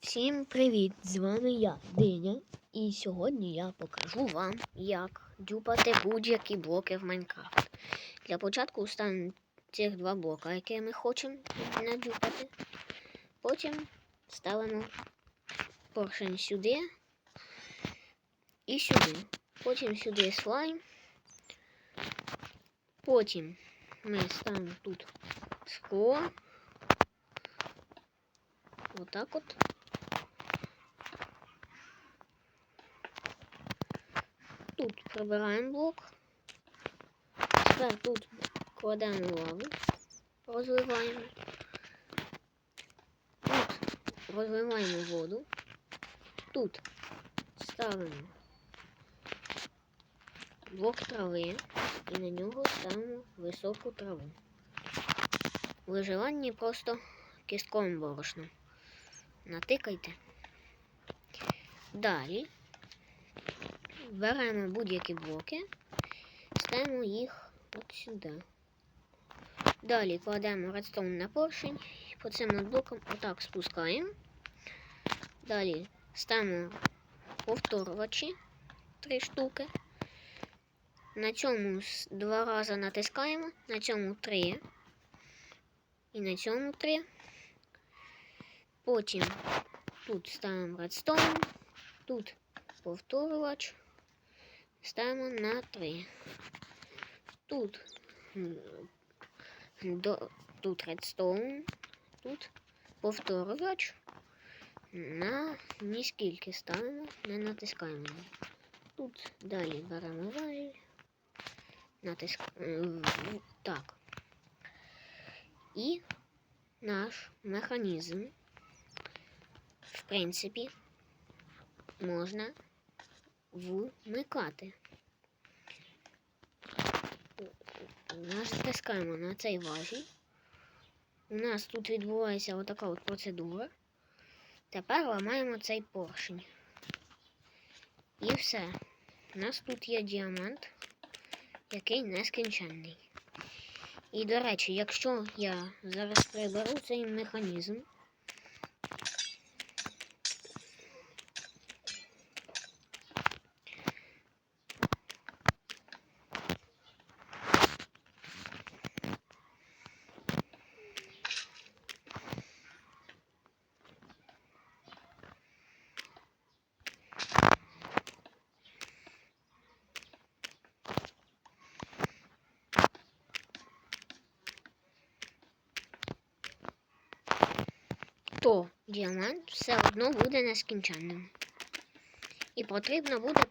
Всім привіт! З вами я, Диня, і сьогодні я покажу вам, як дюпати будь-які блоки в Майнкрафт. Для початку ставимо цих два блока, які ми хочемо надюпати. Потім ставимо поршень сюди і сюди. Потім сюди слайм. Потім ми ставимо тут скло. Отак от. Тут прибираємо блок. Тепер тут кладемо лаву, розливаємо. Тут розливаємо воду. Тут ставимо блок трави і на нього ставимо високу траву. Виживання просто кістковим борошном. Натикайте. Далі беремо будь-які блоки, ставимо їх от сюди. Далі кладемо редстоун на поршень, по цим блокам отак спускаємо. Далі ставимо повторювачі три штуки. На цьому два рази натискаємо, на цьому три. І на цьому три. Потім тут ставимо редстоун, тут повторювач, ставимо на 3. Тут, до, тут редстоун, тут повторювач. На ніскільки ставимо, не натискаємо. Тут далі беремо важіль, натискаємо так. І наш механізм в принципі, можна вмикати. Натискаємо на цей важіль. У нас тут відбувається отака от процедура. Тепер ламаємо цей поршень. І все. У нас тут є діамант, який нескінченний. І, до речі, якщо я зараз приберу цей механізм, то діамант все одно буде нескінченним. І потрібно буде